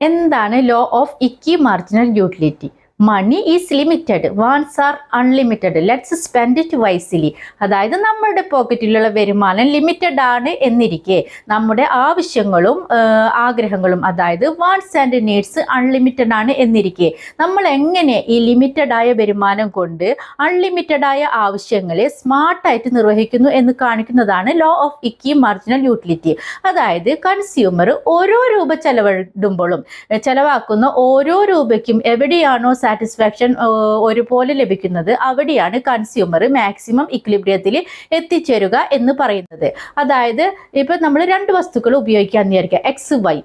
എന്താണ് law of equi marginal utility money is limited wants are unlimited let's spend it wisely അതായത് നമ്മുടെ പോക്കറ്റിലുള്ള വരുമാനം limited ആണ് എന്നിരിക്കെ. നമ്മുടെ ആവശ്യങ്ങളും ആഗ്രഹങ്ങളും അതായത് വാൺസ് ആൻഡ് നീഡ്സ് അൺലിമിറ്റഡ് ആണ് എന്നിരിക്കെ. നമ്മൾ എങ്ങനെ ഈ ലിമിറ്റഡ് ആയ വരുമാനം കൊണ്ട് അൺലിമിറ്റഡ് ആയ ആവശ്യങ്ങളെ സ്മാർട്ടായിട്ട് നിർവഹിക്കുന്നു എന്ന് കാണിക്കുന്നതാണ് law of equi marginal utility അതായത് കൺസ്യൂമർ ഓരോ രൂപ ചെലവിടുമ്പോഴും ചെലവാക്കുന്ന ഓരോ രൂപയ്ക്കും എവിടെയാണോ സാറ്റിസ്ഫാക്ഷൻ ഒരുപോലെ ലഭിക്കുന്നത് അവിടെയാണ് കൺസ്യൂമർ മാക്സിമം ഇക്ലിബ്രിയത്തിൽ എത്തിച്ചേരുക എന്ന് പറയുന്നത്. അതായത് ഇപ്പം നമ്മൾ രണ്ട് വസ്തുക്കൾ ഉപയോഗിക്കാൻ വിചാരിക്കുക. എക്സ് വൈ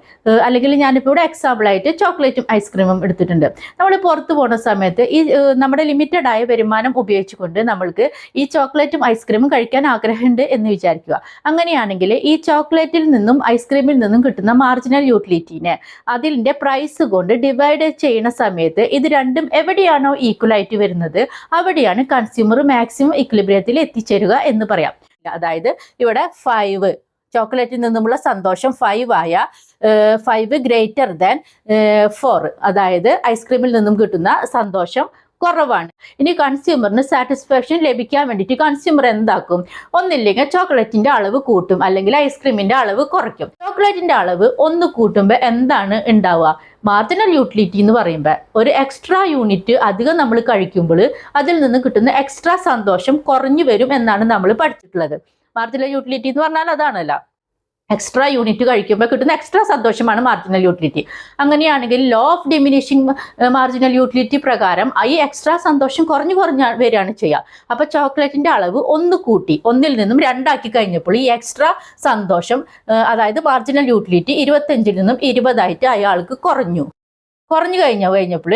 അല്ലെങ്കിൽ ഞാനിപ്പോൾ ഇവിടെ എക്സാമ്പിളായിട്ട് ചോക്ലേറ്റും ഐസ്ക്രീമും എടുത്തിട്ടുണ്ട്. നമ്മൾ പുറത്ത് പോകുന്ന സമയത്ത് ഈ നമ്മുടെ ലിമിറ്റഡ് ആയ വരുമാനം ഉപയോഗിച്ചുകൊണ്ട് നമ്മൾക്ക് ഈ ചോക്ലേറ്റും ഐസ്ക്രീമും കഴിക്കാൻ ആഗ്രഹമുണ്ട് എന്ന് വിചാരിക്കുക. അങ്ങനെയാണെങ്കിൽ ഈ ചോക്ലേറ്റിൽ നിന്നും ഐസ്ക്രീമിൽ നിന്നും കിട്ടുന്ന മാർജിനൽ യൂട്ടിലിറ്റീനെ അതിന്റെ പ്രൈസ് കൊണ്ട് ഡിവൈഡ് ചെയ്യുന്ന സമയത്ത് ഇത് രണ്ടും എവിടെയാണോ ഈക്വൽ ആയിട്ട് വരുന്നത് അവിടെയാണ് കൺസ്യൂമർ മാക്സിമം ഇക്ലിബ്രിയത്തിൽ എത്തിച്ചേരുക എന്ന് പറയാം. അതായത് ഇവിടെ ഫൈവ് ചോക്ലേറ്റിൽ നിന്നുമുള്ള സന്തോഷം ഫൈവ് ആയ ഫൈവ് ഗ്രേറ്റർ ദാൻ ഫോർ അതായത് ഐസ്ക്രീമിൽ നിന്നും കിട്ടുന്ന സന്തോഷം കുറവാണ്. ഇനി കൺസ്യൂമറിന് സാറ്റിസ്ഫാക്ഷൻ ലഭിക്കാൻ വേണ്ടിയിട്ട് കൺസ്യൂമർ എന്താക്കും? ഒന്നില്ലെങ്കിൽ ചോക്ലേറ്റിന്റെ അളവ് കൂട്ടും അല്ലെങ്കിൽ ഐസ്ക്രീമിന്റെ അളവ് കുറയ്ക്കും. ചോക്ലേറ്റിന്റെ അളവ് ഒന്ന് കൂട്ടുമ്പോൾ എന്താണ് ഉണ്ടാവുക? മാർജിനൽ യൂട്ടിലിറ്റി എന്ന് പറയുമ്പോൾ ഒരു എക്സ്ട്രാ യൂണിറ്റ് അധികം നമ്മൾ കഴിക്കുമ്പോൾ അതിൽ നിന്ന് കിട്ടുന്ന എക്സ്ട്രാ സന്തോഷം കുറഞ്ഞു വരും എന്നാണ് നമ്മൾ പഠിച്ചിട്ടുള്ളത്. മാർജിനൽ യൂട്ടിലിറ്റി എന്ന് പറഞ്ഞാൽ അതാണല്ലോ. എക്സ്ട്രാ യൂണിറ്റ് കഴിക്കുമ്പോൾ കിട്ടുന്ന എക്സ്ട്രാ സന്തോഷമാണ് മാർജിനൽ യൂട്ടിലിറ്റി അങ്ങനെയാണെങ്കിൽ law of diminishing marginal utility പ്രകാരം ഈ എക്സ്ട്രാ സന്തോഷം കുറഞ്ഞു കുറഞ്ഞ വരികയാണ് ചെയ്യുക. അപ്പോൾ ചോക്ലേറ്റിന്റെ അളവ് ഒന്ന് കൂട്ടി ഒന്നിൽ നിന്നും രണ്ടാക്കി കഴിഞ്ഞപ്പോൾ ഈ എക്സ്ട്രാ സന്തോഷം അതായത് മാർജിനൽ യൂട്ടിലിറ്റി ഇരുപത്തഞ്ചിൽ നിന്നും ഇരുപതായിട്ട് അയാൾക്ക് കുറഞ്ഞു. കുറഞ്ഞു കഴിഞ്ഞ കഴിഞ്ഞപ്പോൾ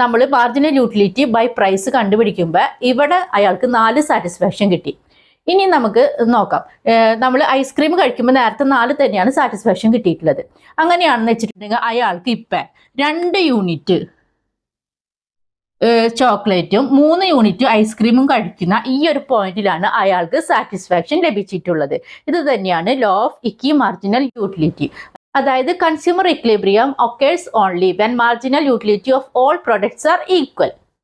നമ്മൾ മാർജിനൽ യൂട്ടിലിറ്റി ബൈ പ്രൈസ് കണ്ടുപിടിക്കുമ്പോൾ ഇവിടെ അയാൾക്ക് നാല് സാറ്റിസ്ഫാക്ഷൻ കിട്ടി. ഇനി നമുക്ക് നോക്കാം. നമ്മൾ ഐസ്ക്രീം കഴിക്കുമ്പോൾ നേരത്തെ നാല് തന്നെയാണ് സാറ്റിസ്ഫാക്ഷൻ കിട്ടിയിട്ടുള്ളത്. അങ്ങനെയാണെന്ന് വെച്ചിട്ടുണ്ടെങ്കിൽ അയാൾക്ക് ഇപ്പം രണ്ട് യൂണിറ്റ് ചോക്ലേറ്റും മൂന്ന് യൂണിറ്റ് ഐസ്ക്രീമും കഴിക്കുന്ന ഈ ഒരു പോയിന്റിലാണ് അയാൾക്ക് സാറ്റിസ്ഫാക്ഷൻ ലഭിച്ചിട്ടുള്ളത്. ഇത് തന്നെയാണ് law of equi marginal utility അതായത് consumer equilibrium occurs only when marginal utility of all products are equal